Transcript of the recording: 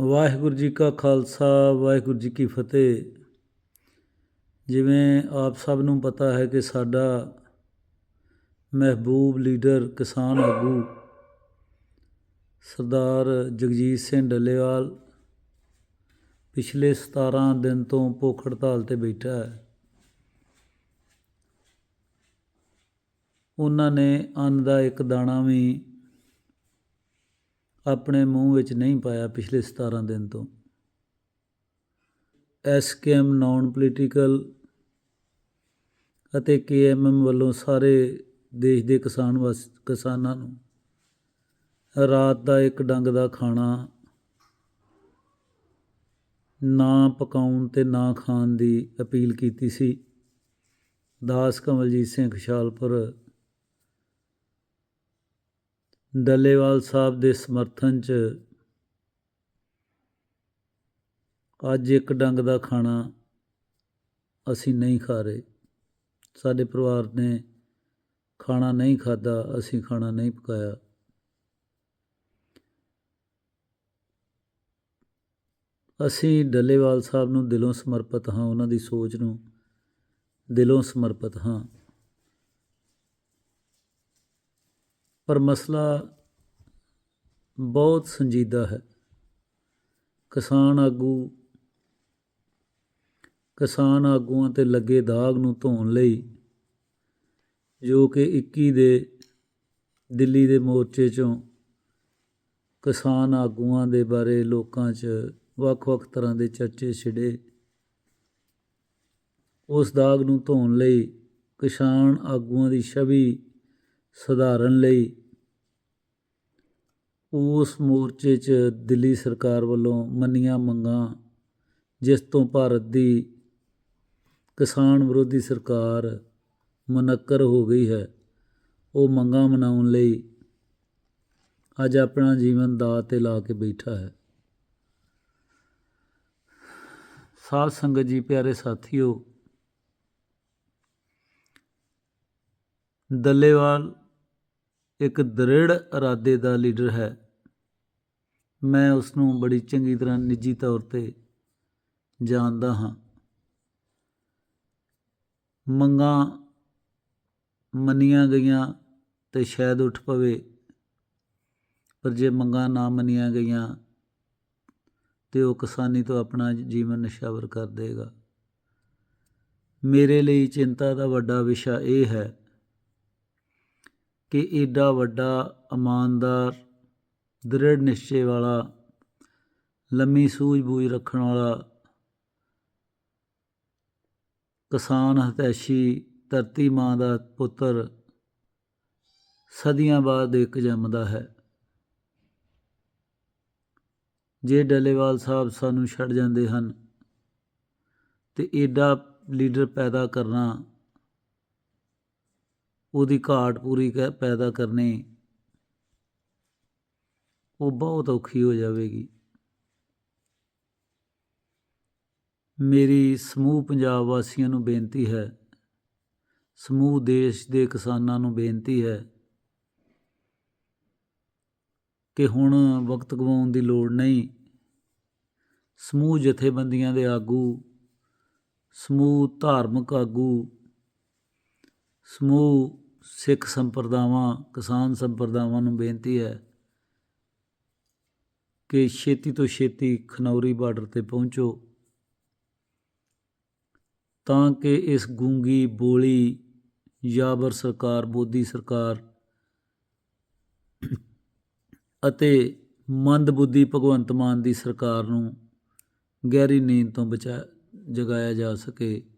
ਵਾਹਿਗੁਰੂ ਜੀ ਕਾ ਖਾਲਸਾ, ਵਾਹਿਗੁਰੂ ਜੀ ਕੀ ਫਤਿਹ। ਜਿਵੇਂ ਆਪ ਸਭ ਨੂੰ ਪਤਾ ਹੈ ਕਿ ਸਾਡਾ ਮਹਿਬੂਬ ਲੀਡਰ ਕਿਸਾਨ ਆਗੂ ਸਰਦਾਰ ਜਗਜੀਤ ਸਿੰਘ ਡੱਲੇਵਾਲ ਪਿਛਲੇ 17 ਦਿਨ ਤੋਂ ਭੁੱਖ ਹੜਤਾਲ ਤੇ ਬੈਠਾ ਹੈ। ਉਹਨਾਂ ਨੇ ਅੰਨ ਦਾ ਇੱਕ ਦਾਣਾ ਵੀ ਆਪਣੇ ਮੂੰਹ ਵਿੱਚ ਨਹੀਂ ਪਾਇਆ ਪਿਛਲੇ 17 ਦਿਨ ਤੋਂ। ਐਸਕੇਐਮ ਨਾਨ ਪੋਲੀਟੀਕਲ ਅਤੇ ਕੇਐਮਐਮ ਵੱਲੋਂ ਸਾਰੇ ਦੇਸ਼ ਦੇ ਕਿਸਾਨ ਵਸ, ਕਿਸਾਨਾਂ ਨੂੰ ਰਾਤ ਦਾ ਇੱਕ ਡੰਗ ਦਾ ਖਾਣਾ ਨਾ ਪਕਾਉਣ ਤੇ ਨਾ ਖਾਣ ਦੀ ਅਪੀਲ ਕੀਤੀ ਸੀ। ਦਾਸ ਕਮਲਜੀਤ ਸਿੰਘ ਖੁਸ਼ਹਾਲਪੁਰ ਡੱਲੇਵਾਲ ਸਾਹਿਬ ਦੇ ਸਮਰਥਨ 'ਚ ਅੱਜ ਇੱਕ ਡੰਗ ਦਾ ਖਾਣਾ ਅਸੀਂ ਨਹੀਂ ਖਾ ਰਹੇ। ਸਾਡੇ ਪਰਿਵਾਰ ਨੇ ਖਾਣਾ ਨਹੀਂ ਖਾਦਾ ਅਸੀਂ ਖਾਣਾ ਨਹੀਂ ਪਕਾਇਆ। ਅਸੀਂ ਡੱਲੇਵਾਲ ਸਾਹਿਬ ਨੂੰ ਦਿਲੋਂ ਸਮਰਪਿਤ ਹਾਂ, ਉਹਨਾਂ ਦੀ ਸੋਚ ਨੂੰ ਦਿਲੋਂ ਸਮਰਪਿਤ ਹਾਂ। ਪਰ ਮਸਲਾ ਬਹੁਤ ਸੰਜੀਦਾ ਹੈ। ਕਿਸਾਨ ਆਗੂ, ਕਿਸਾਨ ਆਗੂਆਂ ਤੇ ਲੱਗੇ ਦਾਗ ਨੂੰ ਧੋਣ ਲਈ ਜੋ ਕਿ 21 ਦੇ ਦਿੱਲੀ ਦੇ ਮੋਰਚੇ ਚੋਂ ਕਿਸਾਨ ਆਗੂਆਂ ਦੇ ਬਾਰੇ ਲੋਕਾਂ 'ਚ ਵੱਖ-ਵੱਖ ਤਰ੍ਹਾਂ ਦੇ ਚਰਚੇ ਛਿੜੇ, ਉਸ ਦਾਗ ਨੂੰ ਧੋਣ ਲਈ ਕਿਸਾਨ ਆਗੂਆਂ ਦੀ ਛਵੀ ਸੁਧਾਰਨ ਲਈ ਉਸ ਮੋਰਚੇ 'ਚ ਦਿੱਲੀ ਸਰਕਾਰ ਵੱਲੋਂ ਮੰਨੀਆਂ ਮੰਗਾਂ, ਜਿਸ ਤੋਂ ਭਾਰਤ ਦੀ ਕਿਸਾਨ ਵਿਰੋਧੀ ਸਰਕਾਰ ਮੁਨੱਕਰ ਹੋ ਗਈ ਹੈ, ਉਹ ਮੰਗਾਂ ਮਨਾਉਣ ਲਈ ਅੱਜ ਆਪਣਾ ਜੀਵਨ ਦਾਅ ਤੇ ਲਾ ਕੇ ਬੈਠਾ ਹੈ। ਸਾਧ ਸੰਗਤ ਜੀ, ਪਿਆਰੇ ਸਾਥੀਓ ਦੱਲੇਵਾਲ ਇੱਕ ਦ੍ਰਿੜ ਇਰਾਦੇ ਦਾ ਲੀਡਰ ਹੈ। ਮੈਂ ਉਸ ਨੂੰ ਬੜੀ ਚੰਗੀ ਤਰ੍ਹਾਂ ਨਿੱਜੀ ਤੌਰ ਤੇ ਜਾਣਦਾ ਹਾਂ। ਮੰਗਾਂ ਮੰਨੀਆਂ ਗਈਆਂ ਤੇ ਸ਼ਾਇਦ ਉੱਠ ਪਵੇ, ਪਰ ਜੇ ਮੰਗਾਂ ਨਾ ਮੰਨੀਆਂ ਗਈਆਂ ਤੇ ਉਹ ਕਿਸਾਨੀ ਤੋਂ ਆਪਣਾ ਜੀਵਨ ਨਿਸ਼ਾਵਰ ਕਰ ਦੇਗਾ। ਮੇਰੇ ਲਈ ਚਿੰਤਾ ਦਾ ਵੱਡਾ ਵਿਸ਼ਾ ਇਹ ਹੈ ਕਿ ਐਡਾ ਵੱਡਾ ਇਮਾਨਦਾਰ ਦ੍ਰਿੜ ਨਿਸ਼ਚੇ ਵਾਲਾ, ਲੰਮੀ ਸੂਝ-ਬੂਝ ਰੱਖਣ ਵਾਲਾ, ਕਿਸਾਨ ਹਤੈਸ਼ੀ ਧਰਤੀ ਮਾਂ ਦਾ ਪੁੱਤਰ ਸਦੀਆਂ ਬਾਅਦ ਇੱਕ ਜੰਮਦਾ ਹੈ। ਜੇ ਡੱਲੇਵਾਲ ਸਾਹਿਬ ਸਾਨੂੰ ਛੱਡ ਜਾਂਦੇ ਹਨ ਤੇ ਏਡਾ ਲੀਡਰ ਪੈਦਾ ਕਰਨਾ ਉਹਦੀ ਘਾਟ ਪੂਰੀ ਪੈਦਾ ਕਰਨੀ, ਉਹ ਬਹੁਤ ਔਖੀ ਹੋ ਜਾਵੇਗੀ। ਮੇਰੀ ਸਮੂਹ ਪੰਜਾਬ ਵਾਸੀਆਂ ਨੂੰ ਬੇਨਤੀ ਹੈ, ਸਮੂਹ ਦੇਸ਼ ਦੇ ਕਿਸਾਨਾਂ ਨੂੰ ਬੇਨਤੀ ਹੈ ਕਿ ਹੁਣ ਵਕਤ ਗਵਾਉਣ ਦੀ ਲੋੜ ਨਹੀਂ। ਸਮੂਹ ਜਥੇਬੰਦੀਆਂ ਦੇ ਆਗੂ, ਸਮੂਹ ਧਾਰਮਿਕ ਆਗੂ ਸਮੂਹ, ਸਿੱਖ ਸੰਪਰਦਾਵਾਂ, ਕਿਸਾਨ ਸੰਪਰਦਾਵਾਂ ਨੂੰ ਬੇਨਤੀ ਹੈ ਕਿ ਛੇਤੀ ਤੋਂ ਛੇਤੀ ਖਨੌਰੀ ਬਾਰਡਰ ਤੇ ਪਹੁੰਚੋ ਤਾਂ ਕਿ ਇਸ ਗੂੰਗੀ, ਬੋਲੀ ਜਾਬਰ ਸਰਕਾਰ ਬੋਦੀ ਸਰਕਾਰ ਅਤੇ ਮੰਦਬੁੱਧੀ ਭਗਵੰਤ ਮਾਨ ਦੀ ਸਰਕਾਰ ਨੂੰ ਗਹਿਰੀ ਨੀਂਦ ਤੋਂ ਬਚਾ, ਜਗਾਇਆ ਜਾ ਸਕੇ।